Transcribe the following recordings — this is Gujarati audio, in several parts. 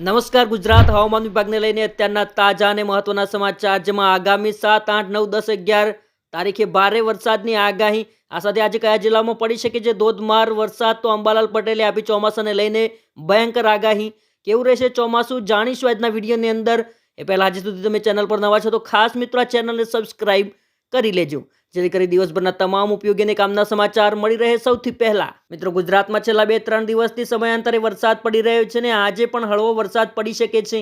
નમસ્કાર ગુજરાત હવામાન વિભાગને લઈને અત્યારના તાજા અને મહત્વના સમાચાર, જેમાં આગામી સાત, આઠ, નવ, દસ, અગિયાર તારીખે ભારે વરસાદની આગાહી. આ સાથે આજે કયા જિલ્લામાં પડી શકે છે ધોધમાર વરસાદ? તો અંબાલાલ પટેલે આપી ચોમાસાને લઈને ભયંકર આગાહી. કેવું રહેશે ચોમાસું? જાણીશું આજના વિડીયોની અંદર. એ પહેલાં આજે સુધી તમે ચેનલ પર નવા છો તો ખાસ મિત્રો આ ચેનલને સબસ્ક્રાઇબ કરી લેજો. જેથી કરી દિવસભરના તમામ ઉપયોગી અને કામના સમાચાર મળી રહે સૌથી પહેલા. મિત્રો, ગુજરાતમાં છેલ્લા બે ત્રણ દિવસથી સમયાંતરે વરસાદ પડી રહ્યો છે ને આજે પણ હળવો વરસાદ પડી શકે છે.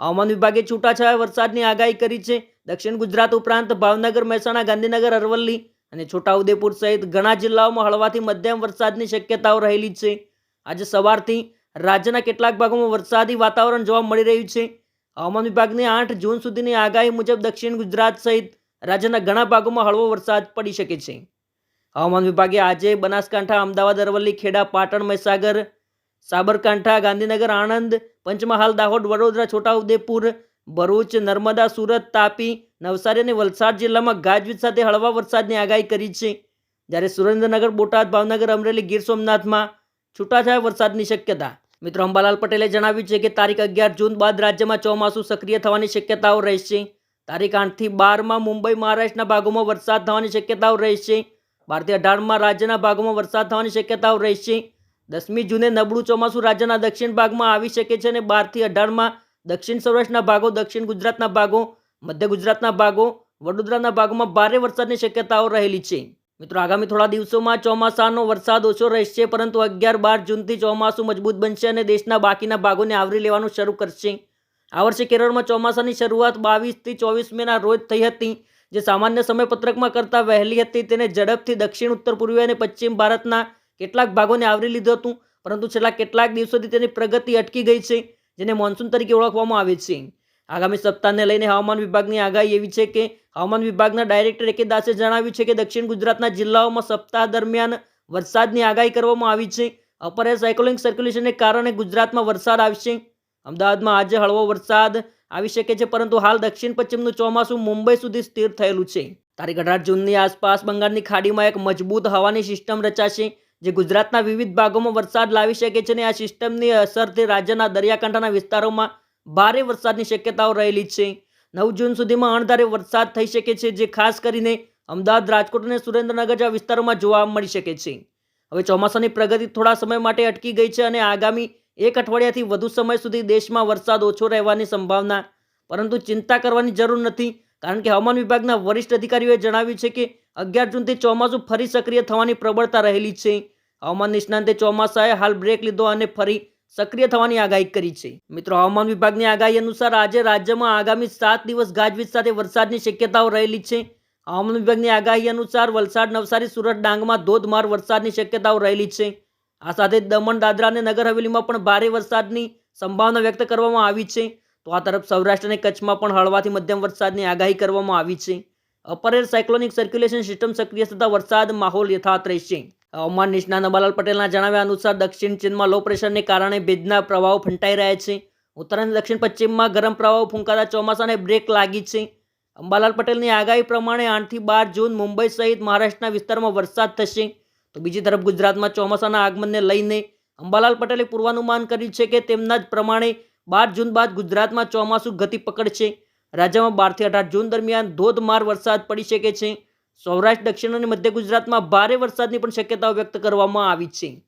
હવામાન વિભાગે છૂટાછવાયા વરસાદની આગાહી કરી છે. દક્ષિણ ગુજરાત ઉપરાંત ભાવનગર, મહેસાણા, ગાંધીનગર, અરવલ્લી અને છોટાઉદેપુર સહિત ઘણા જિલ્લાઓમાં હળવાથી મધ્યમ વરસાદની શક્યતાઓ રહેલી છે. આજે સવારથી રાજ્યના કેટલાક ભાગોમાં વરસાદી વાતાવરણ જોવા મળી રહ્યું છે. હવામાન વિભાગની આઠ જૂન સુધીની આગાહી મુજબ દક્ષિણ ગુજરાત સહિત રાજ્યના ઘણા ભાગોમાં હળવો વરસાદ પડી શકે છે. હવામાન વિભાગે આજે બનાસકાંઠા, અમદાવાદ, અરવલ્લી, ખેડા, પાટણ, મહીસાગર, સાબરકાંઠા, ગાંધીનગર, આણંદ, પંચમહાલ, દાહોદ, વડોદરા, છોટાઉદેપુર, ભરૂચ, નર્મદા, સુરત, તાપી, નવસારી અને વલસાડ જિલ્લામાં ગાજવીજ સાથે હળવા વરસાદની આગાહી કરી છે. જ્યારે સુરેન્દ્રનગર, બોટાદ, ભાવનગર, અમરેલી, ગીર સોમનાથમાં છૂટાછવાયા વરસાદની શક્યતા. મિત્રો, અંબાલાલ પટેલે જણાવ્યું છે કે તારીખ અગિયાર જૂન બાદ રાજ્યમાં ચોમાસું સક્રિય થવાની શક્યતાઓ રહેશે. તારીખ આઠથી બારમાં મુંબઈ મહારાષ્ટ્રના ભાગોમાં વરસાદ થવાની શક્યતાઓ રહેશે. બારથી અઢારમાં રાજ્યના ભાગોમાં વરસાદ થવાની શક્યતાઓ રહેશે. દસમી જૂને નબળું ચોમાસું રાજ્યના દક્ષિણ ભાગમાં આવી શકે છે અને બારથી અઢારમાં દક્ષિણ સૌરાષ્ટ્રના ભાગો, દક્ષિણ ગુજરાતના ભાગો, મધ્ય ગુજરાતના ભાગો, વડોદરાના ભાગોમાં ભારે વરસાદની શક્યતાઓ રહેલી છે. મિત્રો, આગામી થોડા દિવસોમાં ચોમાસાનો વરસાદ ઓછો રહેશે, પરંતુ અગિયાર બાર જૂનથી ચોમાસું મજબૂત બનશે અને દેશના બાકીના ભાગોને આવરી લેવાનું શરૂ કરશે. આ વર્ષે કેરળમાં ચોમાસાની શરૂઆત બાવીસથી ચોવીસ મેના રોજ થઈ હતી, જે સામાન્ય સમયપત્રકમાં કરતાં વહેલી હતી. તેને ઝડપથી દક્ષિણ, ઉત્તર પૂર્વીય અને પશ્ચિમ ભારતના કેટલાક ભાગોને આવરી લીધું હતું, પરંતુ છેલ્લા કેટલાક દિવસોથી તેની પ્રગતિ અટકી ગઈ છે, જેને મોન્સૂન તરીકે ઓળખવામાં આવે છે. આગામી સપ્તાહને લઈને હવામાન વિભાગની આગાહી એવી છે કે, હવામાન વિભાગના ડાયરેક્ટર એકે દાસે જણાવ્યું છે કે દક્ષિણ ગુજરાતના જિલ્લાઓમાં સપ્તાહ દરમિયાન વરસાદની આગાહી કરવામાં આવી છે. અપર એર સાયક્લોનિક સર્ક્યુલેશનને કારણે ગુજરાતમાં વરસાદ આવશે. અમદાવાદમાં આજે હળવો વરસાદ આવી શકે છે, પરંતુ હાલ દક્ષિણ પશ્ચિમનું ચોમાસું મુંબઈ સુધી સ્થિર થયેલું છે. તારીખ અઢાર જૂનની આસપાસ બંગાળની ખાડીમાં એક મજબૂત હવાની સિસ્ટમ રચાશે, જે ગુજરાતના વિવિધ ભાગોમાં વરસાદ લાવી શકે છે અને આ સિસ્ટમની અસરથી રાજ્યના દરિયાકાંઠાના વિસ્તારોમાં ભારે વરસાદની શક્યતાઓ રહેલી છે. નવ જૂન સુધીમાં અણધારે વરસાદ થઈ શકે છે, જે ખાસ કરીને અમદાવાદ, રાજકોટ અને સુરેન્દ્રનગર જેવા વિસ્તારોમાં જોવા મળી શકે છે. હવે ચોમાસાની પ્રગતિ થોડા સમય માટે અટકી ગઈ છે અને આગામી એક અઠવાડિયાથી વધુ સમય સુધી દેશમાં વરસાદ ઓછો રહેવાની સંભાવના, પરંતુ ચિંતા કરવાની જરૂર નથી, કારણ કે હવામાન વિભાગના વરિષ્ઠ અધિકારીઓએ જણાવ્યું છે કે અગિયાર જૂનથી ચોમાસું ફરી સક્રિય થવાની પ્રબળતા રહેલી છે. હવામાન નિષ્ણાંતે ચોમાસાએ હાલ બ્રેક લીધો અને ફરી સક્રિય થવાની આગાહી કરી છે. મિત્રો, હવામાન વિભાગની આગાહી અનુસાર આજે રાજ્યમાં આગામી સાત દિવસ ગાજવીજ સાથે વરસાદની શક્યતાઓ રહેલી છે. હવામાન વિભાગની આગાહી અનુસાર વલસાડ, નવસારી, સુરત, ડાંગમાં ધોધમાર વરસાદની શક્યતાઓ રહેલી છે. આ સાથે દમણ, દાદરા અને નગર હવેલીમાં પણ ભારે વરસાદની સંભાવના વ્યક્ત કરવામાં આવી છે. તો આ તરફ સૌરાષ્ટ્ર અને કચ્છમાં પણ હળવાથી મધ્યમ વરસાદની આગાહી કરવામાં આવી છે. Upper air cyclonic circulation system સક્રિય થતા વરસાદ માહોલ યથાવત રહેશે. હવામાન નિષ્ણાત નબાલાલ પટેલના જણાવ્યા અનુસાર દક્ષિણ ચીનમાં લો પ્રેશરને કારણે ભેજના પ્રવાહો ફંટાઈ રહ્યા છે. ઉત્તર અને દક્ષિણ પશ્ચિમમાં ગરમ પ્રવાહો ફૂંકાતા ચોમાસાને બ્રેક લાગી છે. અંબાલાલ પટેલની આગાહી પ્રમાણે આઠથી બાર જૂન મુંબઈ સહિત મહારાષ્ટ્રના વિસ્તારમાં વરસાદ થશે. તો બીજી તરફ ગુજરાતમાં ચોમાસાના આગમનને લઈને અંબાલાલ પટેલે પૂર્વાનુમાન કર્યું છે કે તેમના જ પ્રમાણે બાર જૂન બાદ ગુજરાતમાં ચોમાસું ગતિ પકડશે. રાજ્યમાં બારથી અઢાર જૂન દરમિયાન ધોધમાર વરસાદ પડી શકે છે. સૌરાષ્ટ્ર, દક્ષિણ અને મધ્ય ગુજરાતમાં ભારે વરસાદની પણ શક્યતાઓ વ્યક્ત કરવામાં આવી છે.